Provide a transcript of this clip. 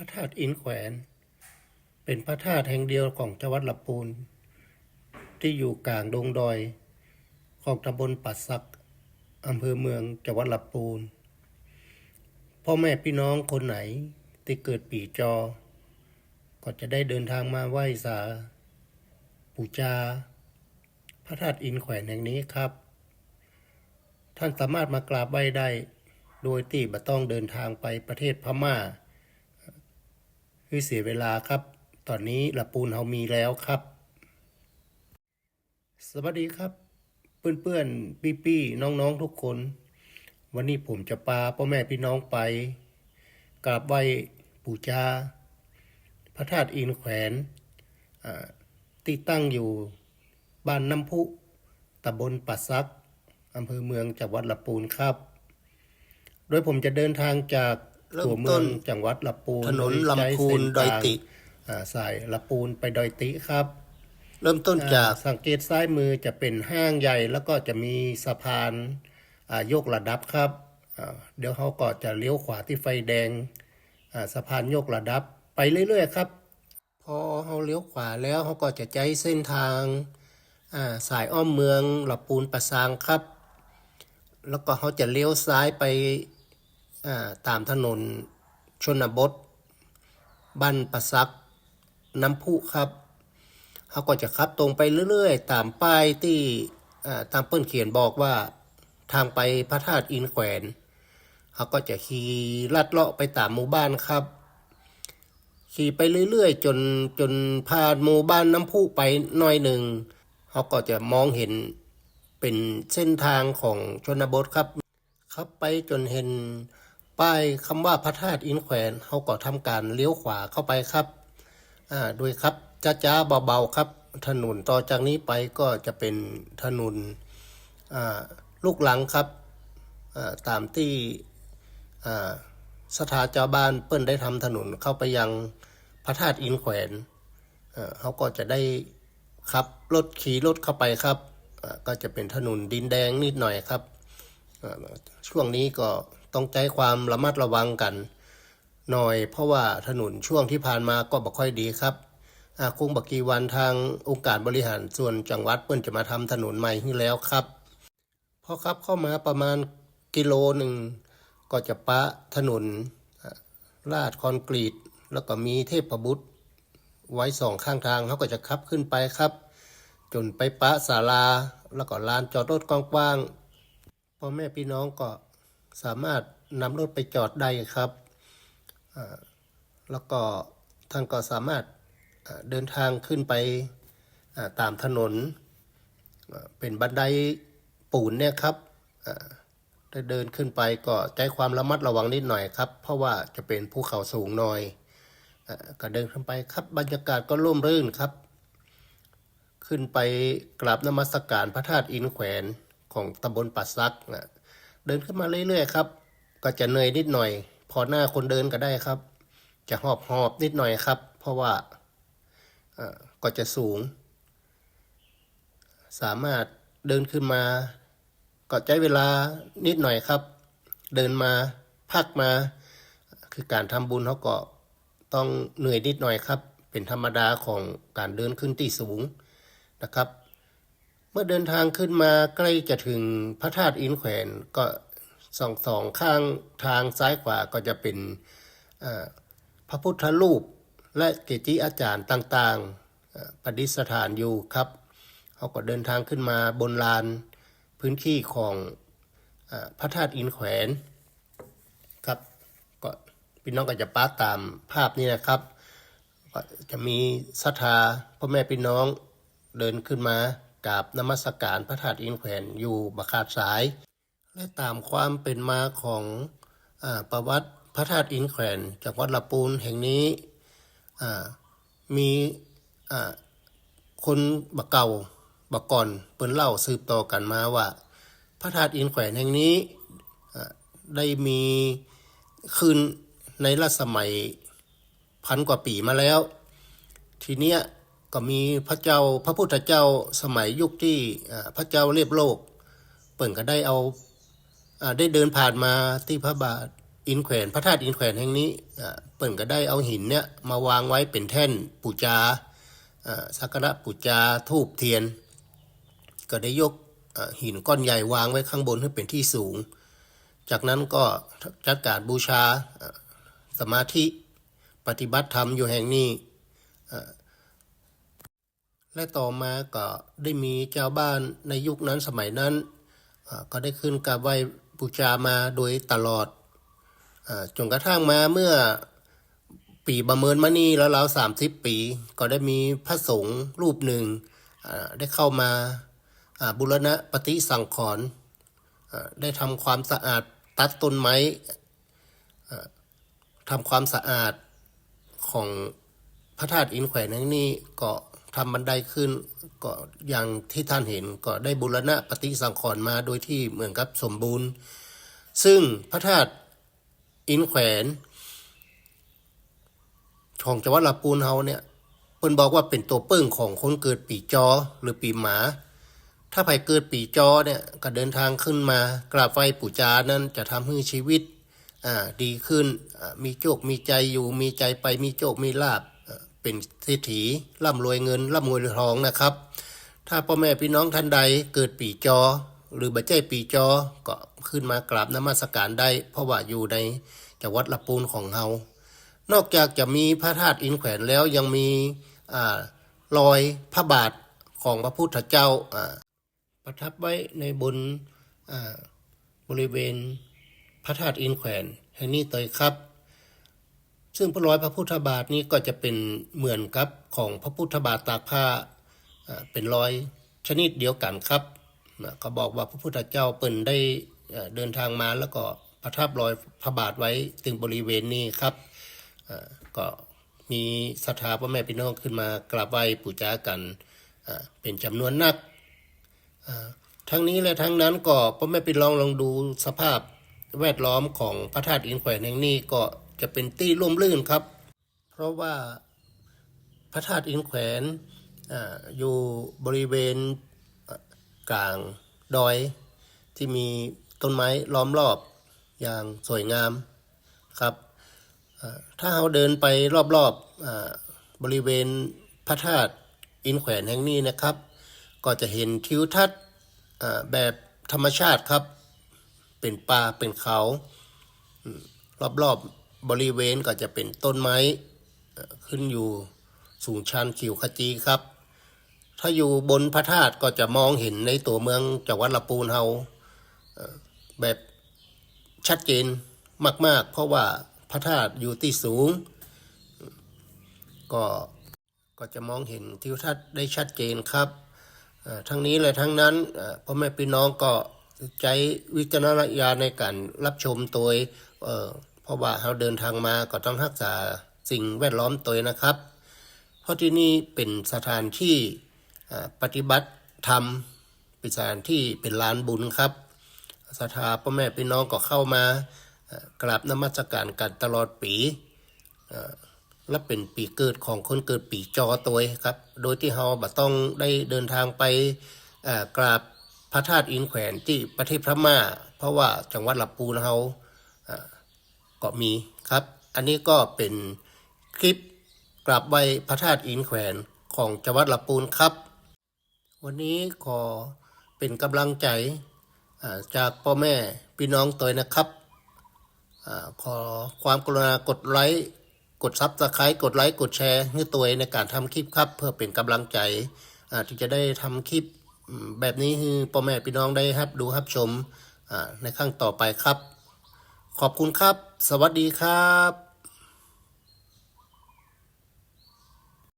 ระธาตุอินแขวน เป็นพระธาตุแห่งเดียวของจังหวัดลำพูน ที่อยู่กลางดงดอย ของตำบลปัดซักอำเภอเมืองจังหวัดลำพูน พ่อแม่พี่น้องคนไหนที่เกิดปีจอ ก็จะได้เดินทางมาไหว้สาปูจา พระธาตุอินแขวนแห่งนี้ครับ ท่านสามารถมากราบไหว้ได้ โดยที่บ่ต้องเดินทางไปประเทศพม่า คือเสียเวลาครับ ตอนนี้ละปูนเฮามีแล้วครับ สวัสดีครับ เพื่อนๆพี่ๆน้องๆทุกคน วันนี้ผมจะพาพ่อแม่พี่น้องไปกราบไหว้ปู่จาพระธาตุอินแขวนที่ตั้งอยู่บ้านน้ำพุตำบลปัดซักอำเภอเมืองจังหวัดลำพูนครับ โดยผมจะเดินทางจาก เริ่มตัวเมืต้องนจังหวัดลำพูนถนนโใช้ลำพูนเส้ดอยทางติอ่าสายลำพูนไปดอยติครับ เริ่มต้นจากอ่สังเกตซ้ายมือจะเป็นห้างใหญ่แล้วก็จะมีสะพานอ่ายกระดับครับอ่าเดี๋ยวเขาก็จะเลี้ยวขวาที่ไฟแดงอ่าสะพานยกระดับไปเรื่อยๆครับ พอเขาเลี้ยวขวาแล้วเขาก็จะใช้เส้นทางอ่าสายอ้อมเมืองลำปูนประซางครับ แล้วก็เขาจะเลี้ยวซ้ายไปอ่า ตามถนนชนบท บ้านประซัก น้ำพุครับเขาก็จะขับตรงไปเรื่อยๆ ตามป้ายที่ตามเปิ้นเขียนบอกว่าทางไปพระธาตุอินแขวนเขาก็จะขี่ลัดเลาะไปตามหมู่บ้านครับ ขี่ไปเรื่อยๆ จนจนผ่านหมู่บ้านน้ำพุไปหน่อยหนึ่งเขาก็จะมองเห็นเป็นเส้นทางของชนบทครับขับไปจนเห็น ป้ายคำว่าพระธาตุอินแขวนเขาก็ทำการเลี้ยวขวาเข้าไปครับอ่าโดยครับจ้าๆเบาๆครับ ถนนต่อจากนี้ไปก็จะเป็นถนนอ่าลูกหลังครับอ่าตามที่อ่าสถาเจ้าบ้านเปิ้นได้ทำถนนเข้าไปยังพระธาตุอินแขวนเอ่อเขาก็จะได้ขับรถขี่รถเข้าไปครับอ่าก็จะเป็นถนนดินแดงนิดหน่อยครับอ่าช่วงนี้ก็ ต้องใจความระมัดระวังกัน หน่อยเพราะว่าถนนช่วงที่ผ่านมาก็บ่ค่อยดีครับอาคงบักกีวันทางองค์การบริหารส่วนจังหวัดเปิ้นจะมาทำถนนใหม่ให้แล้วครับพอครับเข้ามาประมาณกิโลหนึ่งก็จะปะถนนลาดคอนกรีต แล้วก็มีเทพบุตรไว้สองข้างทางเขาก็จะขับขึ้นไปครับ จนไปปะศาลา แล้วก็ลานจอดรถกว้างๆพ่อแม่พี่น้องก็ สามารถนำรถไปจอดได้ครับ แล้วก็ท่านก็สามารถเดินทางขึ้นไปตามถนน เป็นบันไดปูนเนี่ยครับถ้าเดินขึ้นไปก็ใช้ความระมัดระวังนิดหน่อยครับ เพราะว่าจะเป็นภูเขาสูงหน่อยอก็เดินขึ้นไปครับบรรยากาศก็ร่มรื่นครับ ขึ้นไปกราบนมัสการพระธาตุอินแขวนของตำบลปัดซักนะ เดินขึ้นมาเรื่อยๆครับ ก็จะเหนื่อยนิดหน่อย พอหน้าคนเดินก็ได้ครับ จะหอบหอบนิดหน่อยครับ เพราะว่าก็จะสูง สามารถเดินขึ้นมา ก็ใช้เวลานิดหน่อยครับ เดินมาพักมา คือการทำบุญเขาก็ต้องเหนื่อยนิดหน่อยครับ เป็นธรรมดาของการเดินขึ้นที่สูงนะครับ เมื่อเดินทางขึ้นมาใกล้จะถึงพระธาตุอินแขวนก็สองสองข้างทางซ้ายขวาก็จะเป็นพระพุทธรูปและเกจิอาจารย์ต่างๆประดิษฐานอยู่ครับเขาก็เดินทางขึ้นมาบนลานพื้นที่ของอพระธาตุอินแขวนครับก็พี่น้องก็จะป้าตามภาพนี้นะครับก็จะมีศรัทธาพ่อแม่พี่น้องเดินขึ้นมา กราบนมัสการพระธาตุอินแขวนอยู่บักขาดสาย และตามความเป็นมาของอประวัติพระธาตุอินแขวนจากวัดละปูนแห่งนี้มีคนบักเก่าบักก่อนเปิ้นเล่าสืบต่อกันมาว่า พระธาตุอินแขวนแห่งนี้ได้มีคืนในรัชสมัยพันกว่าปีมาแล้ว ทีเนี้ย ก็มีพระเจ้าพระพุทธเจ้าสมัยยุคที่พระเจ้าเรียบโลก เปิ่นก็ได้เอาได้เดินผ่านมาที่พระบาทอินแขวนพระธาตุอินแขวนแห่งนี้เปิ่นก็ได้เอาหินเนี่ยมาวางไว้เป็นแท่นปูจาอ่าสักการะปูจาทูบเทียน ก็ได้ยกหินก้อนใหญ่วางไว้ข้างบนให้เป็นที่สูง จากนั้นก็จัดการบูชาสมาธิปฏิบัติธรรมอยู่แห่งนี้ และต่อมาก็ได้มีเจ้าบ้านในยุคนั้นสมัยนั้น ก็ได้ขึ้นกราบไหว้บูชามาโดยตลอดจนกระทั่งมาเมื่อปีประเมินมานี่แล้วราสามสิบปี ก็ได้มีพระสงฆ์รูปหนึ่งได้เข้ามาบุรณะปฏิสังขรณ์ได้ทำความสะอาดตัดต้นไม้ทำความสะอาดของพระธาตุอินแขวนแห่งนี้ก็ ทำบันไดขึ้นก็อย่างที่ท่านเห็นก็ได้บุรณะปฏิสังขรณ์มาโดยที่เหมือนกับสมบูรณ์ ซึ่งพระธาตุอินแขวนของจังหวัดลำปูนเฮาเนี่ยเพิ่นบอกว่าเป็นตัวเปิ้งของคนเกิดปีจอหรือปีหมา ถ้าใครเกิดปีจอเนี่ยก็เดินทางขึ้นมากราบไหว้ปู่จานั้นจะทำให้ชีวิตอ่าดีขึ้นมีโชคมีใจอยู่มีใจไปมีโชคมีลาบ เป็นเศรษฐีร่ำรวยเงินร่ำรวยทองนะครับ ถ้าพ่อแม่พี่น้องท่านใดเกิดปีจอ หรือบัจเจปีจอก็ขึ้นมากราบนมัสการได้ เพราะว่าอยู่ในจังหวัดลำปูนของเฮานอกจากจะมีพระธาตุอินแขวนแล้วยังมีอรอยพระบาทของพระพุทธเจ้าประทับไว้ในบนบริเวณพระธาตุอินแขวนแห่งนี้เตยครับ ซึ่งพระร้อยพระพุทธบาทนี้ก็จะเป็นเหมือนกับของพระพุทธบาทตากผ้าเป็นรอยชนิดเดียวกันครับนะก็บอกว่าพระพุทธเจ้าเปิ่นได้เดินทางมาแล้วก็ประทับรอยพระบาทไว้ถึงบริเวณนี้ครับก็มีศรัทธาพ่อแม่พี่น้องขึ้นมากราบไหว้ปูชากันเป็นจำนวนนักทั้งนี้และทั้งนั้นก็พ่อแม่พี่นลองลองดูสภาพแวดล้อมของพระธาตุอินแขวนแห่งนี้ก็ จะเป็นที่ร่มรื่นครับ เพราะว่าพระธาตุอินแขวนออยู่บริเวณกลางดอยที่มีต้นไม้ล้อมรอบอย่างสวยงามครับถ้าเราเดินไปรอบๆอาบริเวณพระธาตุอินแขวนแห่งนี้นะครับ ก็จะเห็นทิวทัศน์แบบธรรมชาติครับ เป็นป่าเป็นเขาอืมรอบๆ บริเวณก็จะเป็นต้นไม้ขึ้นอยู่สูงชันขิวขจีครับ ถ้าอยู่บนพระธาตุก็จะมองเห็นในตัวเมืองจังหวัดลำปูนเฮาแบบชัดเจนมาก ๆ เพราะว่าพระธาตุอยู่ที่สูง ก็ก็จะมองเห็นทิวทัศน์ได้ชัดเจนครับทั้งนี้และทั้งนั้นพ่อแม่พี่น้องก็ใช้วิจารณญาณในการรับชมตัวเออ ราะว่าเราเดินทางมาก็ต้องรักษาสิ่งแวดล้อมตัวนะครับ เพราะที่นี่เป็นสถานที่ปฏิบัติธรรมเป็นสถานที่เป็นลานบุญครับศรัทธาพ่อแม่พี่น้องก็เข้ามากราบนมัสการกันตลอดปีและเป็นปีเกิดของคนเกิดปีจอตัวครับ โดยที่เราบต้องได้เดินทางไปกราบพระธาตุอินแขวนที่ประเทศพม่า เพราะว่าจังหวัดลำพูนเรา ก็มีครับ อันนี้ก็เป็นคลิปกราบไหว้พระธาตุอินแขวนของจังหวัดลำพูนครับ วันนี้ขอเป็นกำลังใจจากพ่อแม่พี่น้องตัวนะครับอขอความกรุณากดไลค์กดซับสไครต์กดไลค์กดแชร์ให้ตัวในการทำคลิปครับ เพื่อเป็นกำลังใจที่จะได้ทำคลิปแบบนี้ให้พ่อแม่พี่น้องได้ครับดูครับชมในครั้งต่อไปครับ ขอบคุณครับ สวัสดีครับ